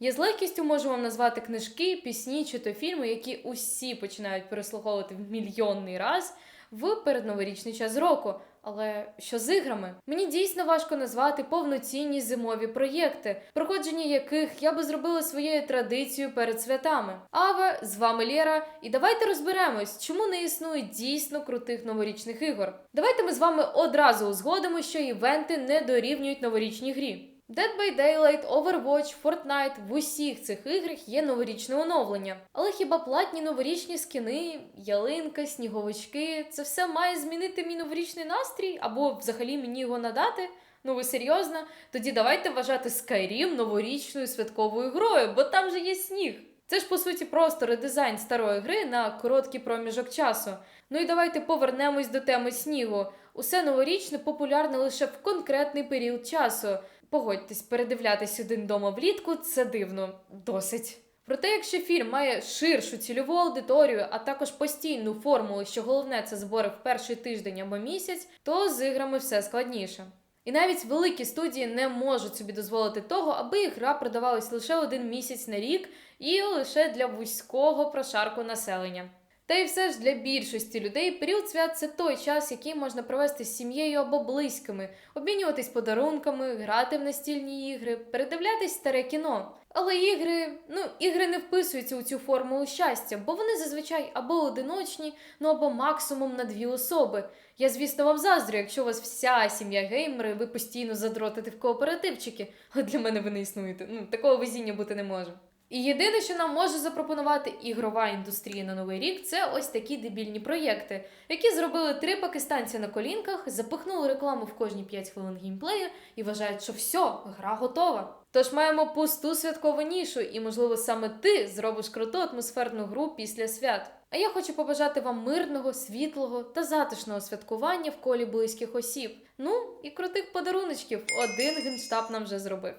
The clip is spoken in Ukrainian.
Я з легкістю можу вам назвати книжки, пісні чи то фільми, які усі починають переслуховувати в мільйонний раз в передноворічний час року. Але що з іграми? Мені дійсно важко назвати повноцінні зимові проєкти, проходження яких я би зробила своєю традицією перед святами. Ава, з вами Лєра, і давайте розберемось, чому не існує дійсно крутих новорічних ігор. Давайте ми з вами одразу узгодимо, що івенти не дорівнюють новорічній грі. Dead by Daylight, Overwatch, Fortnite в усіх цих іграх є новорічне оновлення. Але хіба платні новорічні скини, ялинка, сніговички це все має змінити мій новорічний настрій або взагалі мені його надати? Ну ви серйозно? Тоді давайте вважати Skyrim новорічною святковою грою, бо там же є сніг. Це ж по суті просто редизайн старої гри на короткий проміжок часу. Ну і давайте повернемось до теми снігу. Усе новорічне популярне лише в конкретний період часу. Погодьтесь, передивлятись один дома влітку це дивно, досить. Проте, якщо фільм має ширшу цільову аудиторію, а також постійну формулу, що головне це збори в перший тиждень або місяць, то з іграми все складніше. І навіть великі студії не можуть собі дозволити того, аби гра продавалась лише один місяць на рік і лише для вузького прошарку населення. Та й все ж для більшості людей період свят це той час, який можна провести з сім'єю або близькими, обмінюватись подарунками, грати в настільні ігри, передивлятись старе кіно. Але ігри, ну, ігри не вписуються у цю формулу щастя, бо вони зазвичай або одиночні, ну або максимум на дві особи. Я, звісно, вам заздрю, якщо у вас вся сім'я геймери, ви постійно задротите в кооперативчики, а для мене ви не існуєте. Ну, такого везіння бути не може. І єдине, що нам може запропонувати ігрова індустрія на новий рік, це ось такі дебільні проєкти, які зробили три пакистанці на колінках, запихнули рекламу в кожні 5 хвилин геймплею і вважають, що все, гра готова. Тож маємо пусту святкову нішу, і, можливо, саме ти зробиш круту атмосферну гру після свят. А я хочу побажати вам мирного, світлого та затишного святкування в колі близьких осіб. Ну і крутих подаруночків. Один генштаб нам вже зробив.